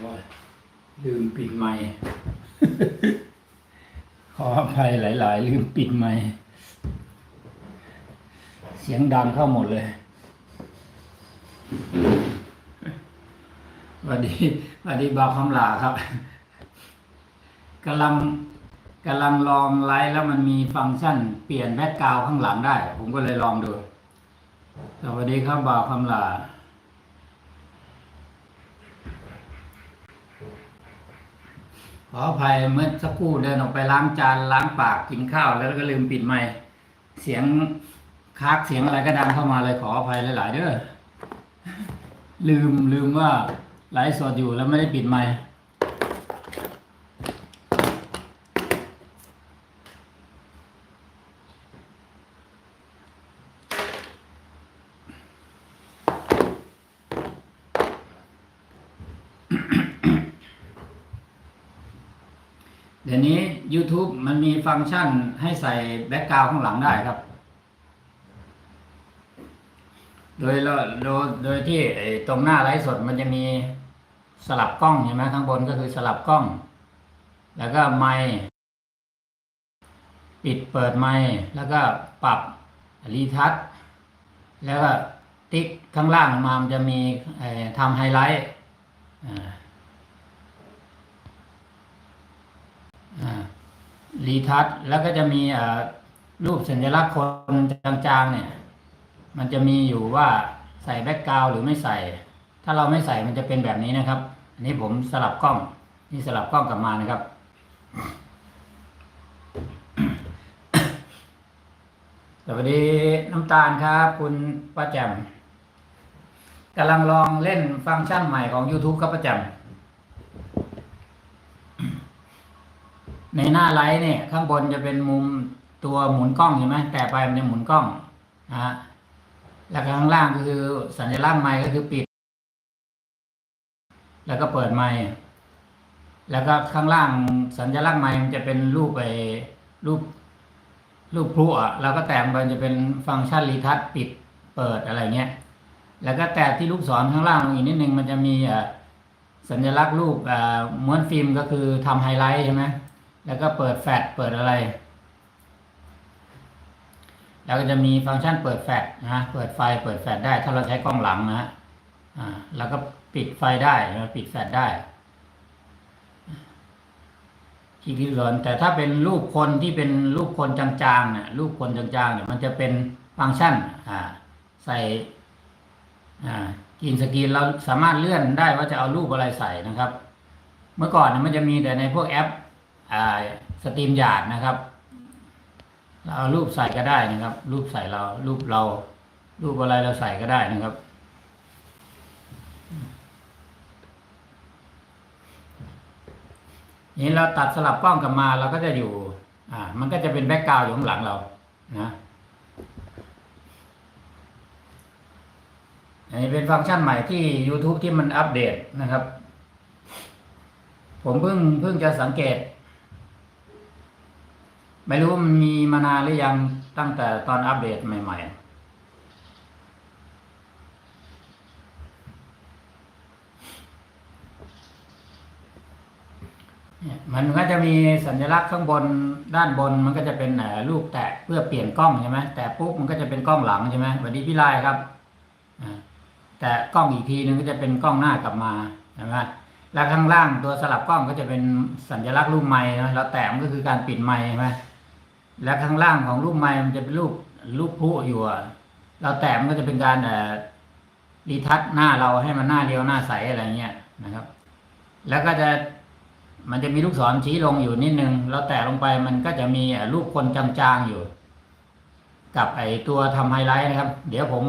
โอ้ยลืมปิดไมค์ขออภัยหลาย ๆ ลืมปิดไมค์เสียงดังเข้าหมดเลยสวัสดีสวัสดีบาวคำลาครับกำลังกำลังลองไลฟ์แล้วมันมีฟังก์ชัน เปลี่ยนแบ็กกราวข้างหลังได้ ผมก็เลยลองดูสวัสดีครับบ่าวคำลา ขออภัยเมื่อสักครู่เดินออกไปล้างจานล้างปากกินข้าวแล้วก็ลืมปิดไมค์เสียงคักเสียงอะไรก็ดังเข้ามาเลยขออภัยหลาย ๆ เด้อลืมลืมว่าไลฟ์สดอยู่แล้วไม่ได้ปิดไมค์ เดี๋ยวนี้ YouTube มันมีฟังก์ชันให้ใส่แบ็กกราวด์ข้างหลังได้ครับ โดยเราโดยโดยที่ไอ้ตรงหน้าไลฟ์สดมันจะมีสลับกล้องใช่ไหมข้างบนก็คือสลับกล้อง แล้วก็ไมค์ปิดเปิดไมค์แล้วก็ปรับรีทัชแล้วก็ติ๊กข้างล่างมามันจะมีไอ้ทำไฮไลท์อ่าอ่า รีทัชแล้วก็จะมีรูปสัญลักษณ์คนจางๆเนี่ย มันจะมีอยู่ว่าใส่แบ็กกราวหรือไม่ใส่ ถ้าเราไม่ใส่มันจะเป็นแบบนี้นะครับ อันนี้ผมสลับกล้อง นี่สลับกล้องกลับมานะครับ สวัสดีน้ำตาลครับ คุณป้าแจ่มกำลังลองเล่นฟังก์ชันใหม่ของ YouTube ครับป้าแจ่ม ในหน้าไลท์เนี่ยข้างบนจะเป็นมุมตัวหมุนกล้องเห็นไหมแต่ไปมันจะหมุนกล้องนะฮะแล้วก็ข้างล่างก็คือสัญลักษณ์ไมค์ก็คือปิด แล้วก็เปิดไมค์แล้วก็ข้างล่างสัญลักษณ์ไมค์มันจะเป็นรูปไปรูปรูปพลุอะแล้วก็แตะมันจะเป็นฟังก์ชันรีทัชปิดเปิดอะไรเงี้ย แล้วก็แตะที่ลูกศรข้างล่างอีกนิดนึงมันจะมีอะสัญลักษณ์รูปอ่าม้วนฟิล์มก็คือทำไฮไลท์ใช่ไหม แล้วก็เปิดแฟลชเปิดอะไร แล้วก็จะมีฟังก์ชันเปิดแฟลชนะฮะเปิดไฟเปิดแฟลชได้ ถ้าเราใช้กล้องหลังนะฮะอ่าแล้วก็ปิดไฟได้ปิดแฟลชได้ที่ที่ร้อนแต่ถ้าเป็นรูปคนที่เป็นรูปคนจางๆเนี่ยรูปคนจางๆเนี่ยมันจะเป็นฟังก์ชันอ่าใส่อ่ากินสกีนเราสามารถเลื่อนได้ว่าจะเอารูปอะไรใส่นะครับ เมื่อก่อนเนี่ยมันจะมีแต่ในพวกแอป สตรีมหยาดนะครับ เรารูปใส่ก็ได้นะครับ รูปใส่เรา รูปเรา รูปอะไรเราใส่ก็ได้นะครับ นี่เราตัดสลับกล้องกลับมาเราก็จะอยู่ อ่า มันก็จะเป็นแบ็กกราวด์อยู่ข้างหลังเรา นะอันนี้เป็นฟังก์ชันใหม่ที่ YouTube ที่มันอัปเดตนะครับ ผมเพิ่งเพิ่งจะสังเกต ไม่รู้ว่ามันมีมานานหรือยังตั้งแต่ตอนอัปเดตใหม่ๆเนี่ยมันก็จะมีสัญลักษณ์ข้างบนด้านบนมันก็จะเป็นเอ่อรูปแตะเพื่อเปลี่ยนกล้องใช่ไหมแต่ปุ๊บมันก็จะเป็นกล้องหลังใช่ไหมวัสดีพี่ไล่ครับแต่กล้องอีกทีนึงก็จะเป็นกล้องหน้ากลับมาใช่ไหมแล้วข้างล่างตัวสลับกล้องก็จะเป็นสัญลักษณ์รูปไม้นะแล้วแตะมันก็คือการปิดไม้ใช่ไหม และข้างล่างของรูปไม้มันจะเป็นรูปรูปพลุอยู่อะเราแตะมันก็จะเป็นการเอ่อรีทัชหน้าเราให้มันหน้าเรียวหน้าใสอะไรเงี้ยนะครับ แล้วก็จะมันจะมีลูกศรชี้ลงอยู่นิดนึงเราแตะลงไปมันก็จะมีรูปคนจางๆอยู่ กับไอตัวทำไฮไลท์นะครับ เดี๋ยวผม